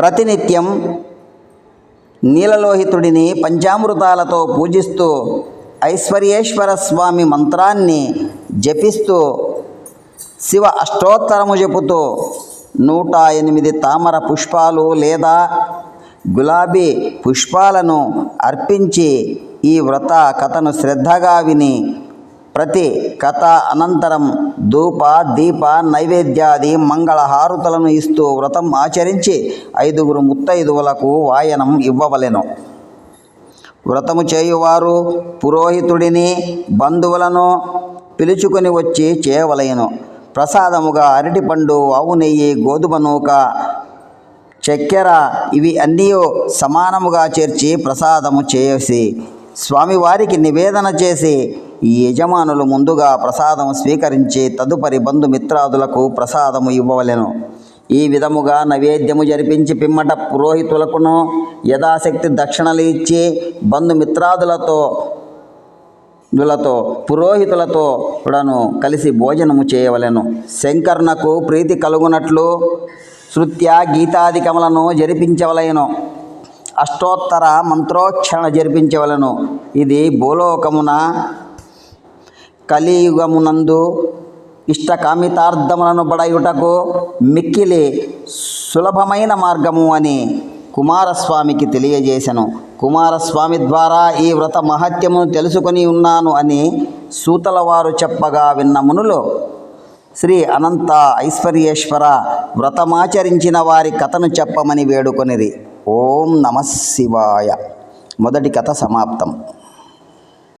ప్రతినిత్యం నీలలోహితుడిని పంచామృతాలతో పూజిస్తూ ఐశ్వర్యేశ్వర స్వామి మంత్రాన్ని జపిస్తూ శివ అష్టోత్తరము చెబుతూ నూట ఎనిమిది తామర పుష్పాలు లేదా గులాబీ పుష్పాలను అర్పించి ఈ వ్రత కథను శ్రద్ధగా విని ప్రతి కథ అనంతరం ధూప దీప నైవేద్యాది మంగళహారుతలను ఇస్తూ వ్రతం ఆచరించి ఐదుగురు ముత్తైదువులకు వాయనం ఇవ్వవలెను. వ్రతము చేయువారు పురోహితుడిని బంధువులను పిలుచుకొని వచ్చి చేయవలయను ప్రసాదముగా అరటిపండు ఆవు నెయ్యి గోధుమ నూక చక్కెర ఇవి అన్నీ సమానముగా చేర్చి ప్రసాదము చేసి స్వామివారికి నివేదన చేసి యజమానులు ముందుగా ప్రసాదం స్వీకరించి తదుపరి బంధుమిత్రాదులకు ప్రసాదము ఇవ్వవలెను. ఈ విధముగా నైవేద్యము జరిపించి పిమ్మట పురోహితులకును యథాశక్తి దక్షిణలు ఇచ్చి బంధుమిత్రాదులతో దులతో పురోహితులతో కూడాను కలిసి భోజనము చేయవలెను. శంకర్నకు ప్రీతి కలుగునట్లు శృత్య గీతాదికములను జరిపించవలెను. అష్టోత్తర మంత్రోక్షణ జరిపించవలను. ఇది భూలోకమున కలియుగమునందు ఇష్టకామితార్థములను బడయుటకు మిక్కిలి సులభమైన మార్గము అని కుమారస్వామికి తెలియజేశను కుమారస్వామి ద్వారా ఈ వ్రత మహత్యమును తెలుసుకొని ఉన్నాను అని సూతల వారు చెప్పగా విన్న మునులు శ్రీ అనంత ఐశ్వర్యేశ్వర వ్రతమాచరించిన వారి కథను చెప్పమని వేడుకొనిరి. ఓం నమ శివాయ. మొదటి కథ సమాప్తం.